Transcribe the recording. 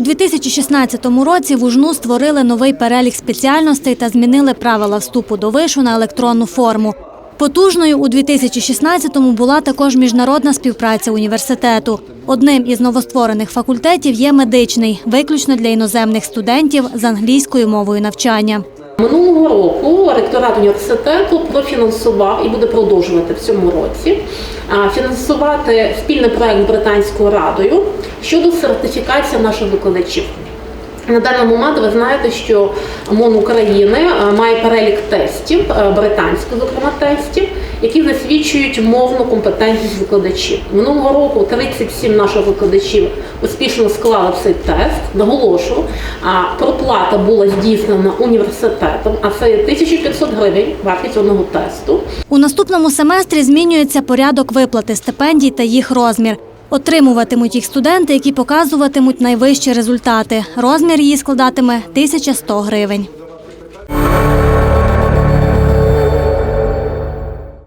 2016 році в УЖНУ створили новий перелік спеціальностей та змінили правила вступу до вишу на електронну форму. Потужною у 2016-му була також міжнародна співпраця університету. Одним із новостворених факультетів є медичний, виключно для іноземних студентів з англійською мовою навчання. Минулого року ректорат університету профінансував і буде продовжувати в цьому році фінансувати спільний проект британською радою щодо сертифікації наших викладачів. На даний момент ви знаєте, що МОН України е, має перелік тестів, е, британських, зокрема тестів, які засвідчують мовну компетентність викладачів. Минулого року 37 наших викладачів успішно склали цей тест. Наголошую, а проплата була здійснена університетом, а це є 1500 гривень вартість одного тесту. У наступному семестрі змінюється порядок виплати стипендій та їх розмір. Отримуватимуть їх студенти, які показуватимуть найвищі результати. Розмір її складатиме 1100 гривень.